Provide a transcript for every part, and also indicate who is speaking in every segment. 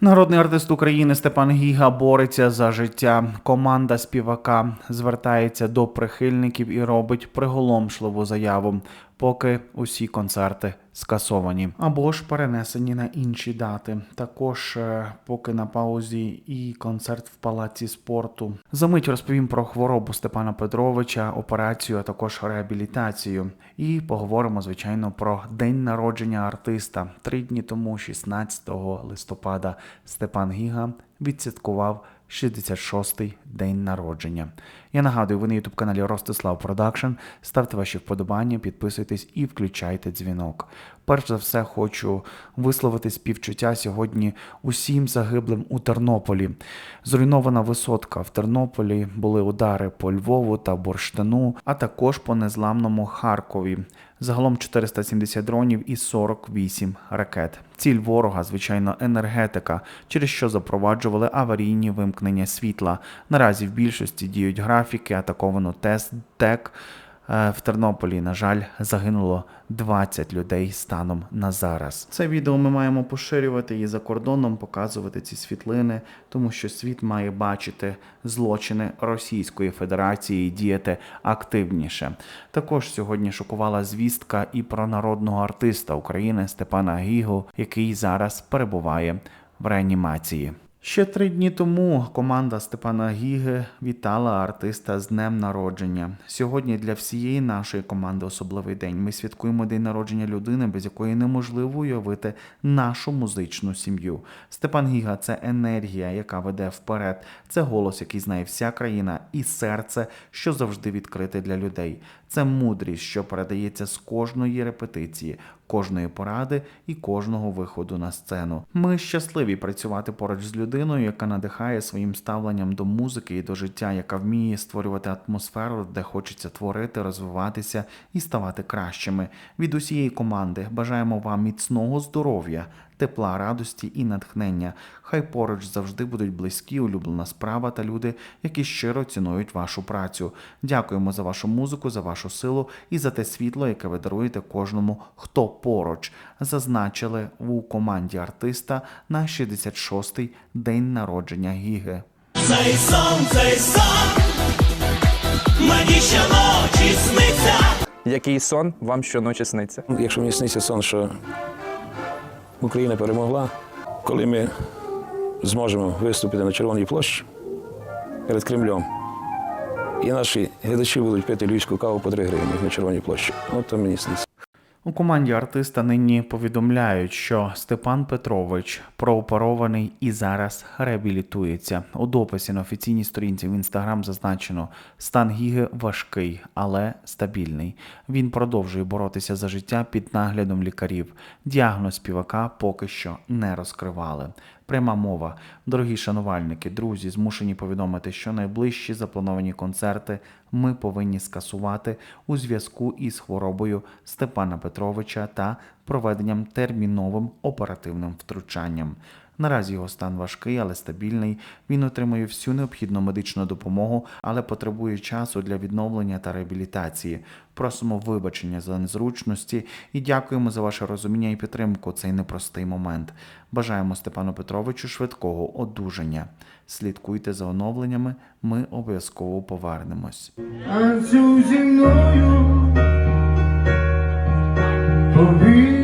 Speaker 1: Народний артист України Степан Гіга бореться за життя. Команда співака звертається до прихильників і робить приголомшливу заяву, поки усі концерти скасовані або ж перенесені на інші дати. Також е, поки на паузі і концерт в палаці спорту. Замить розповім про хворобу Степана Петровича, операцію, а також реабілітацію. І поговоримо, звичайно, про день народження артиста. Три дні тому, 16 листопада, Степан Гіга відсвяткував 66-й день народження. Я нагадую, ви на youtube каналі Ростислав Продакшн. Ставте ваші вподобання, підписуйтесь і включайте дзвінок. Перш за все, хочу висловити співчуття сьогодні усім загиблим у Тернополі. Зруйнована висотка в Тернополі були удари по Львову та Бурштину, а також по незламному Харкові. Загалом 470 дронів і 48 ракет. Ціль ворога, звичайно, енергетика, через що запроваджували аварійні вимкнення світла. Наразі в більшості діють графіки, атаковано тест ТЕК. Е, В Тернополі, на жаль, загинуло 20 людей станом на зараз. Це відео ми маємо поширювати і за кордоном показувати ці світлини, тому що світ має бачити злочини Російської Федерації і діяти активніше. Також сьогодні шокувала звістка і про народного артиста України Степана Гігу, який зараз перебуває в реанімації. Ще три дні тому команда Степана Гіги вітала артиста з днем народження. Сьогодні для всієї нашої команди особливий день. Ми святкуємо день народження людини, без якої неможливо уявити нашу музичну сім'ю. Степан Гіга це енергія, яка веде вперед. Це голос, який знає вся країна, і серце, що завжди відкрите для людей. Це мудрість, що передається з кожної репетиції, кожної поради і кожного виходу на сцену. Ми щасливі працювати поруч з людиною, яка надихає своїм ставленням до музики і до життя, яка вміє створювати атмосферу, де хочеться творити, розвиватися і ставати кращими. Від усієї команди бажаємо вам міцного здоров'я. Тепла, радості і натхнення. Хай поруч завжди будуть близькі, улюблена справа та люди, які щиро цінують вашу працю. Дякуємо за вашу музику, за вашу силу і за те світло, яке ви даруєте кожному, хто поруч. Зазначили у команді артиста на 66-й день народження Гіги.
Speaker 2: Цей сон, цей сон, мені щоночі сниться.
Speaker 3: Який сон вам щоночі сниться?
Speaker 4: Якщо мені сниться сон, що Україна перемогла, коли ми зможемо виступити на Червоній площі перед Кремлем, і наші глядачі будуть пити львівську каву по 3 гривні на Червоній площі. От то мені сниться.
Speaker 1: У команді артиста нині повідомляють, що Степан Петрович прооперований і зараз реабілітується. У дописі на офіційній сторінці в інстаграм зазначено, стан Гіги важкий, але стабільний. Він продовжує боротися за життя під наглядом лікарів. Діагноз співака поки що не розкривали. Пряма мова. Дорогі шанувальники, друзі, змушені повідомити, що найближчі заплановані концерти ми повинні скасувати у зв'язку із хворобою Степана Петровича та проведенням терміновим оперативним втручанням. Наразі його стан важкий, але стабільний. Він отримує всю необхідну медичну допомогу, але потребує часу для відновлення та реабілітації. Просимо вибачення за незручності і дякуємо за ваше розуміння і підтримку цей непростий момент. Бажаємо Степану Петровичу швидкого одужання. Слідкуйте за оновленнями, ми обов'язково повернемось.
Speaker 5: Повільно.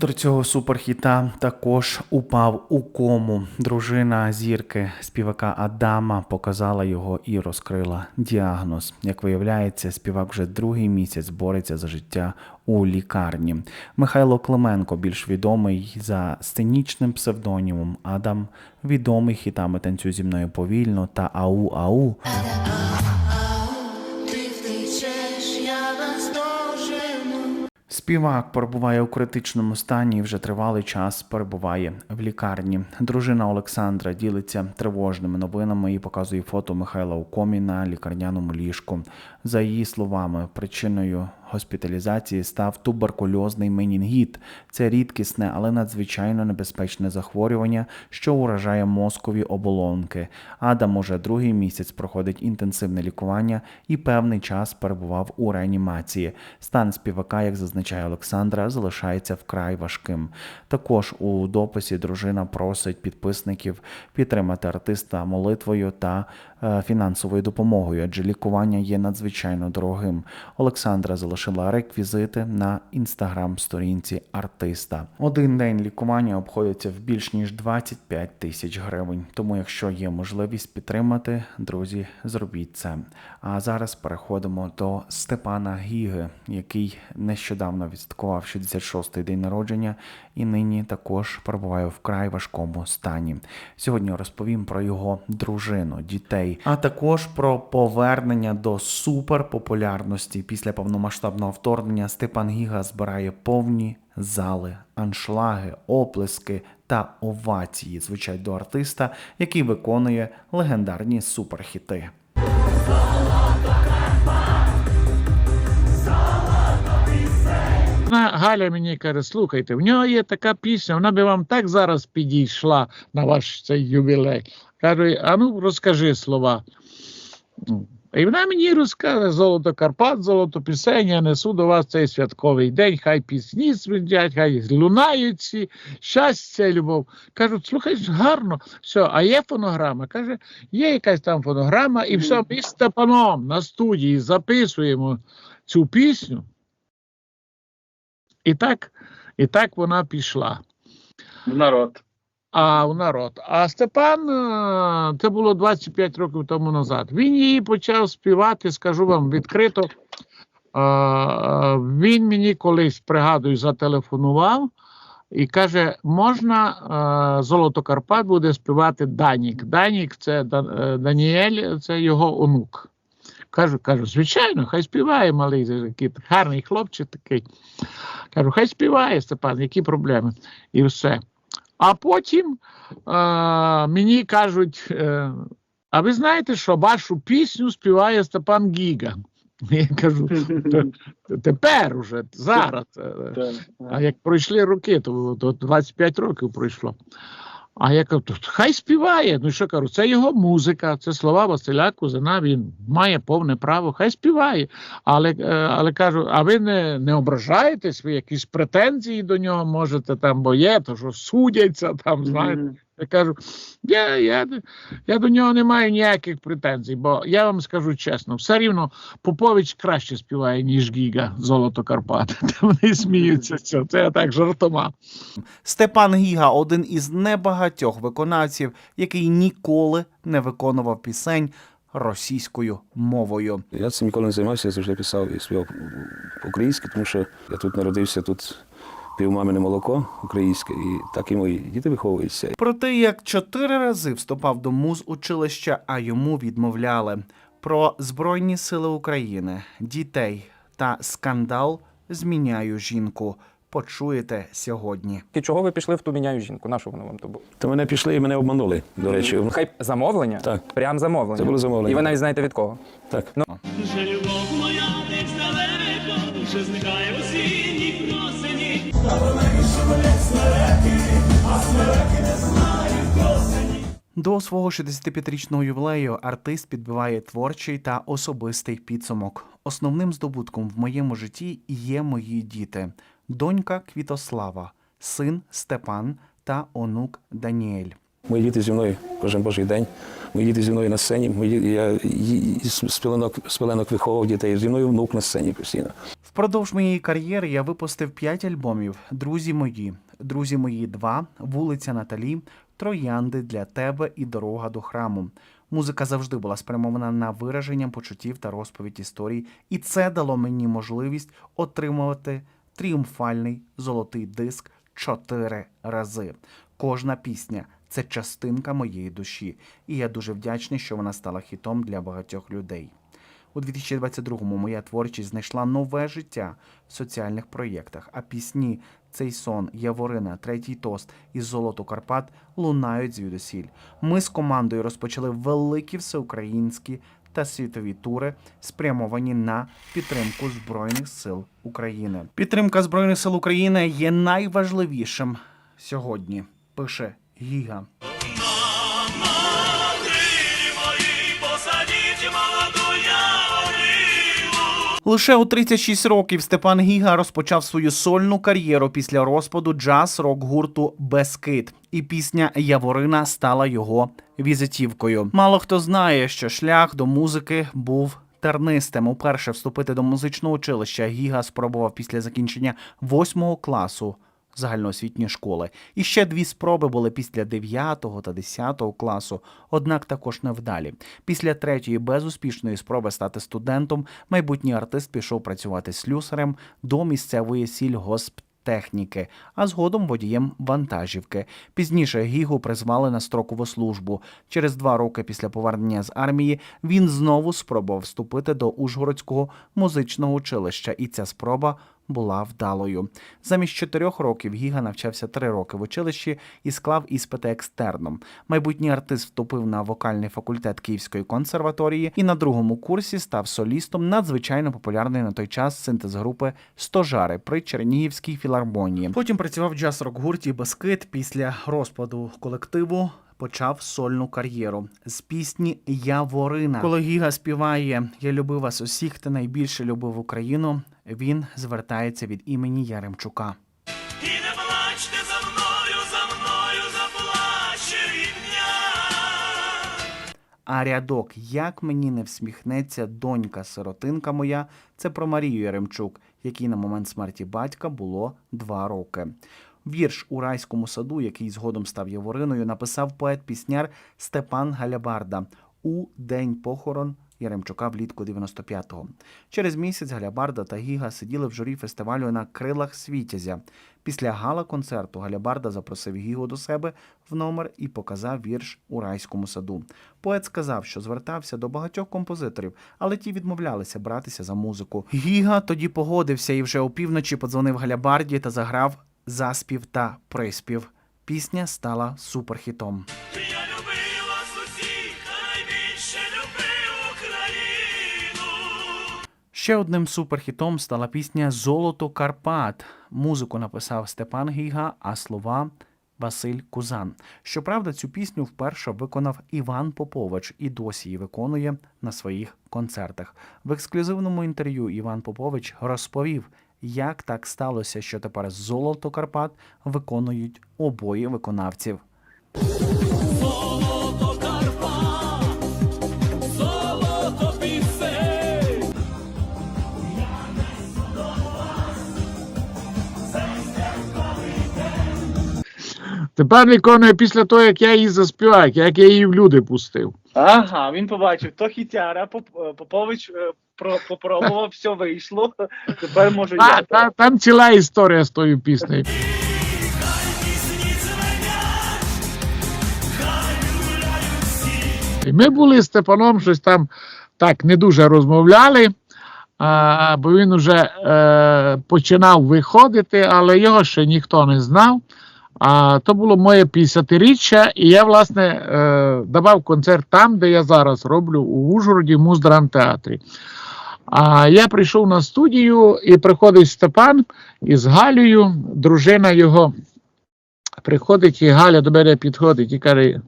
Speaker 1: Автор цього суперхіта також упав у кому. Дружина зірки співака Адама показала його і розкрила діагноз. Як виявляється, співак вже другий місяць бореться за життя у лікарні. Михайло Клименко, більш відомий за сценічним псевдонімом Адам, відомий хітами танцю зі мною повільно та Ау Ау.
Speaker 6: Ти
Speaker 1: Співак перебуває у критичному стані і вже тривалий час перебуває в лікарні. Дружина Олександра ділиться тривожними новинами і показує фото Михайла у комі на лікарняному ліжку. За її словами, причиною госпіталізації став туберкульозний менінгіт. Це рідкісне, але надзвичайно небезпечне захворювання, що уражає мозкові оболонки. Адам уже другий місяць проходить інтенсивне лікування і певний час перебував у реанімації. Стан співака, як зазначає Олександра, залишається вкрай важким. Також у дописі дружина просить підписників підтримати артиста молитвою та фінансовою допомогою, адже лікування є надзвичайно дорогим. Олександра залишила реквізити на інстаграм-сторінці артиста. Один день лікування обходиться в більш ніж 25 тисяч гривень. Тому, якщо є можливість підтримати, друзі, зробіть це. А зараз переходимо до Степана Гіги, який нещодавно відсвяткував 66-й день народження і нині також перебуває в вкрай важкому стані. Сьогодні розповім про його дружину, дітей, а також про повернення до суперпопулярності після повномасштабного вторгнення. Степан Гіга збирає повні зали, аншлаги, оплески та овації звучать до артиста, який виконує легендарні суперхіти.
Speaker 7: Галя мені каже: слухайте, в нього є така пісня, вона би вам так зараз підійшла на ваш цей ювілей. Кажу, а ну розкажи слова. І вона мені розкаже золото Карпат, золото пісень, я несу до вас цей святковий день, хай пісні свидять, хай лунають щастя, любов. Кажу, слухай, гарно, все, а є фонограма? Каже, є якась там фонограма, і все, ми з Степаном на студії записуємо цю пісню. І так, і так вона пішла.
Speaker 8: в народ.
Speaker 7: А в народ. А Степан, е, це було 25 років тому назад. Він її почав співати, скажу вам відкрито. Е, Він мені колись, пригадую, зателефонував і каже: можна е, Золото Карпат буде співати Данік. Данік це е, Даніель, це його онук. Кажу, кажу, звичайно, хай співає малий, такий гарний хлопчик такий. Кажу, хай співає Степан, які проблеми? І все. А потім е, мені кажуть: е, а ви знаєте, що вашу пісню співає Степан Гіга? Я кажу, тепер уже, зараз. е, А як пройшли роки, то, то 25 років пройшло. А я кажу, хай співає. Ну що кажу, це його музика, це слова Василя Кузина, він має повне право, хай співає. Але, е, але кажу, а ви не, не ображаєтесь, ви якісь претензії до нього можете там, бо є, то що судяться там, знаєте. Я кажу, я, я, я до нього не маю ніяких претензій, бо я вам скажу чесно, все рівно Попович краще співає, ніж Гіга Золото Карпат. Вони сміються цього. Це я так жартома.
Speaker 1: Степан Гіга один із небагатьох виконавців, який ніколи не виконував пісень російською мовою.
Speaker 4: Я цим ніколи не займався, я завжди писав і співав по-українськи, тому що я тут народився, тут пив мамине молоко українське, і так і мої діти виховуються.
Speaker 1: Про те, як чотири рази вступав до муз училища, а йому відмовляли. Про Збройні Сили України, дітей та скандал зміняю жінку. Почуєте сьогодні.
Speaker 3: І чого ви пішли в ту міняю жінку? На що воно вам то було?
Speaker 4: То мене пішли і мене обманули, до речі.
Speaker 3: Хай замовлення?
Speaker 4: Так.
Speaker 3: Прям замовлення.
Speaker 4: Це було замовлення.
Speaker 3: І ви навіть знаєте від кого?
Speaker 4: Так.
Speaker 2: Вже любов моя десь далеко, вже зникає просені.
Speaker 1: До свого 65-річного ювілею артист підбиває творчий та особистий підсумок. Основним здобутком в моєму житті є мої діти: донька Квітослава, син Степан та онук Даніель.
Speaker 4: Мої діти зі мною кожен божий день. Мої діти зі мною на сцені. Мої, я з пеленок, з пеленок виховував дітей. Зі мною внук на сцені постійно.
Speaker 1: Впродовж моєї кар'єри я випустив 5 альбомів. Друзі мої, друзі мої 2, вулиця Наталі, Троянди для тебе і дорога до храму. Музика завжди була спрямована на вираження почуттів та розповідь історій, і це дало мені можливість отримувати тріумфальний золотий диск чотири рази. Кожна пісня це частинка моєї душі, і я дуже вдячний, що вона стала хітом для багатьох людей. У 2022-му моя творчість знайшла нове життя в соціальних проєктах, а пісні Цей сон, Яворина, Третій тост і Золото Карпат лунають звідусіль. Ми з командою розпочали великі всеукраїнські та світові тури, спрямовані на підтримку Збройних сил України. Підтримка Збройних сил України є найважливішим сьогодні. Пише Гіга. Лише у 36 років Степан Гіга розпочав свою сольну кар'єру після розпаду джаз-рок гурту Бескит, і пісня Яворина стала його візитівкою. Мало хто знає, що шлях до музики був. Тернистим уперше вступити до музичного училища Гіга спробував після закінчення восьмого класу загальноосвітньої школи. І ще дві спроби були після 9 та 10 класу, однак також невдалі. Після третьої безуспішної спроби стати студентом майбутній артист пішов працювати слюсарем до місцевої сільгосптехніки, а згодом водієм вантажівки. Пізніше Гігу призвали на строкову службу. Через два роки після повернення з армії він знову спробував вступити до Ужгородського музичного училища, і ця спроба була вдалою. Замість чотирьох років Гіга навчався три роки в училищі і склав іспити екстерном. Майбутній артист вступив на вокальний факультет Київської консерваторії і на другому курсі став солістом надзвичайно популярної на той час синтез групи Стожари при Чернігівській філармонії. Потім працював в джаз-рок гурті Бескид після розпаду колективу. Почав сольну кар'єру з пісні Яворина. Коли Гіга співає Я любив вас усіх та найбільше любив Україну. Він звертається від імені Яремчука.
Speaker 2: І не плачте за мною, за мною заплаче рідня.
Speaker 1: А рядок Як мені не всміхнеться донька сиротинка моя це про Марію Яремчук, якій на момент смерті батька було два роки. Вірш у райському саду, який згодом став Явориною, написав поет-пісняр Степан Галябарда у день похорон Яремчука влітку 95-го. Через місяць Галябарда та Гіга сиділи в журі фестивалю на крилах Світязя. Після гала-концерту Галябарда запросив Гігу до себе в номер і показав вірш у райському саду. Поет сказав, що звертався до багатьох композиторів, але ті відмовлялися братися за музику. Гіга тоді погодився і вже опівночі подзвонив Галябарді та заграв заспів та приспів. Пісня стала суперхітом. Ще одним суперхітом стала пісня Золото Карпат. Музику написав Степан Гіга, а слова Василь Кузан. Щоправда, цю пісню вперше виконав Іван Попович і досі її виконує на своїх концертах. В ексклюзивному інтерв'ю Іван Попович розповів, як так сталося, що тепер Золото Карпат виконують обоє виконавців.
Speaker 2: Золото
Speaker 7: Тепер виконує після того, як я її заспіваю, як я її в люди пустив.
Speaker 8: Ага, він побачив, то хітяра, Попович е, про, попробував, все вийшло. Тепер можу
Speaker 7: Та,
Speaker 8: я.
Speaker 7: та, там ціла історія з тою піснею. І ми були з Степаном щось там так не дуже розмовляли, а, бо він вже е, починав виходити, але його ще ніхто не знав. А то було моє 50-річчя, і я, власне, е, давав концерт там, де я зараз роблю, у Ужгороді, в Муздрамтеатрі. А я прийшов на студію, і приходить Степан із Галею, дружина його приходить, і Галя до мене підходить і каже: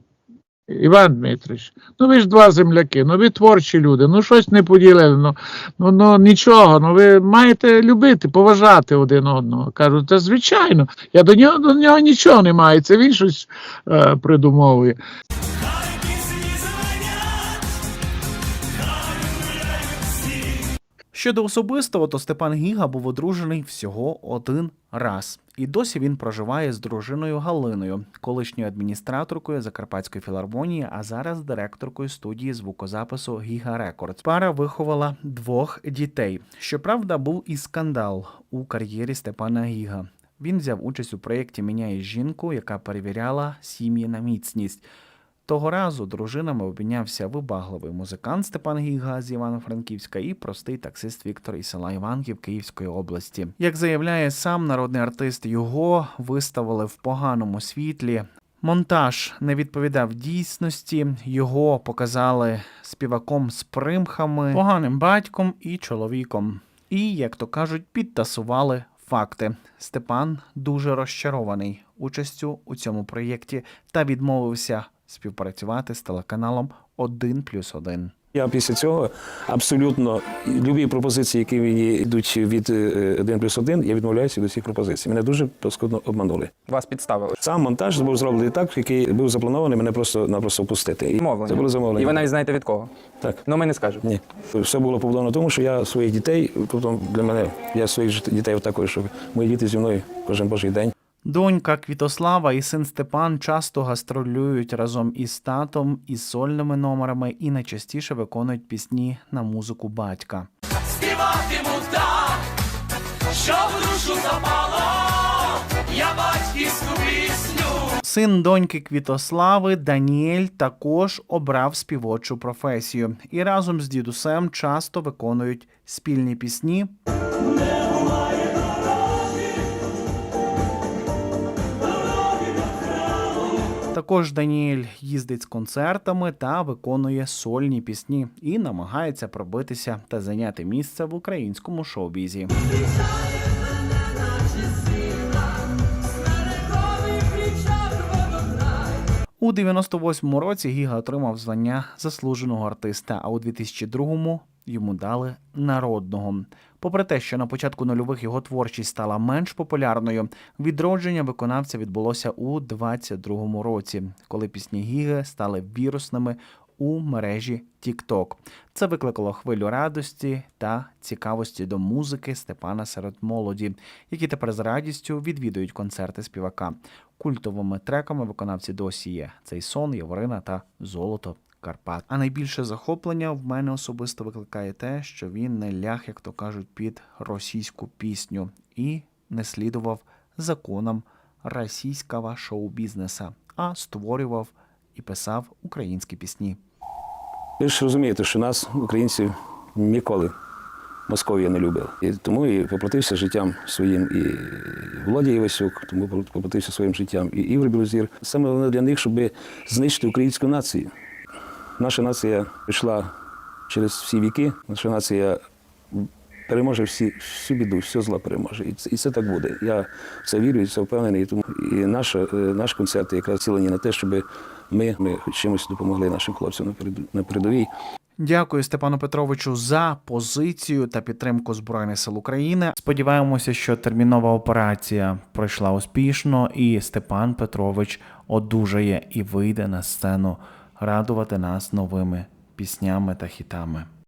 Speaker 7: Іван Дмитрич, ну ви ж два земляки, ну ви творчі люди, ну щось не поділили, ну, ну, ну нічого, ну ви маєте любити, поважати один одного. Кажу, та звичайно, я до нього до нього нічого не маю, це він щось е, придумовує.
Speaker 1: Щодо особистого, то Степан Гіга був одружений всього один раз. І досі він проживає з дружиною Галиною, колишньою адміністраторкою Закарпатської філармонії, а зараз директоркою студії звукозапису Гіга Рекордс. Пара виховала двох дітей. Щоправда, був і скандал у кар'єрі Степана Гіга. Він взяв участь у проєкті Міняє жінку, яка перевіряла сім'ї на міцність. Того разу дружинами обмінявся вибагливий музикант Степан Гіга з Івано-Франківська і простий таксист Віктор із села Іванків Київської області. Як заявляє сам народний артист, його виставили в поганому світлі. Монтаж не відповідав дійсності. Його показали співаком з примхами, поганим батьком і чоловіком. І, як то кажуть, підтасували факти. Степан дуже розчарований участю у цьому проєкті та відмовився співпрацювати з телеканалом 1 плюс 1.
Speaker 4: Я після цього абсолютно любі пропозиції, які мені йдуть від е, 1 плюс 1, я відмовляюся від усіх пропозицій. Мене дуже паскудно обманули.
Speaker 3: Вас підставили.
Speaker 4: Сам монтаж був зроблений так, який був запланований мене просто напросто впустити. І
Speaker 3: Замовлення.
Speaker 4: Це було замовлення.
Speaker 3: І ви навіть знаєте від кого.
Speaker 4: Так.
Speaker 3: Ну ми не скажемо.
Speaker 4: Ні. Все було побудовано тому, що я своїх дітей, тобто для мене, я своїх дітей також, щоб мої діти зі мною кожен божий день.
Speaker 1: Донька Квітослава і син Степан часто гастролюють разом із татом, із сольними номерами і найчастіше виконують пісні на музику батька.
Speaker 2: Співатиму так, що в душу запало, я батьківську пісню.
Speaker 1: Син доньки Квітослави Даніель також обрав співочу професію і разом з дідусем часто виконують спільні пісні. Також Даніель їздить з концертами та виконує сольні пісні і намагається пробитися та зайняти місце в українському шоу-бізі. У 98-му році Гіга отримав звання заслуженого артиста, а у 2002-му йому дали народного. Попри те, що на початку нульових його творчість стала менш популярною, відродження виконавця відбулося у 22-му році, коли пісні Гіги стали вірусними у мережі TikTok. Це викликало хвилю радості та цікавості до музики Степана серед молоді, які тепер з радістю відвідують концерти співака. Культовими треками виконавці досі є цей сон, Яворина та Золото. Карпат. А найбільше захоплення в мене особисто викликає те, що він не ляг, як то кажуть, під російську пісню і не слідував законам російського шоу-бізнеса, а створював і писав українські пісні.
Speaker 4: Ви ж розумієте, що нас, українців, ніколи Московія не любила. І тому і поплатився життям своїм і Володя Івасюк, тому поплатився своїм життям і Ігор Білозір. Саме головне для них, щоб знищити українську націю. Наша нація пішла через всі віки, наша нація переможе всі, всю біду, все зла переможе. І це, і це так буде. Я в це вірю, і це впевнений. І тому і наша, е, наш концерт якраз цілені на те, щоб ми, ми чимось допомогли нашим хлопцям на передовій.
Speaker 1: Дякую Степану Петровичу за позицію та підтримку Збройних сил України. Сподіваємося, що термінова операція пройшла успішно, і Степан Петрович одужає і вийде на сцену радувати нас новими піснями та хітами.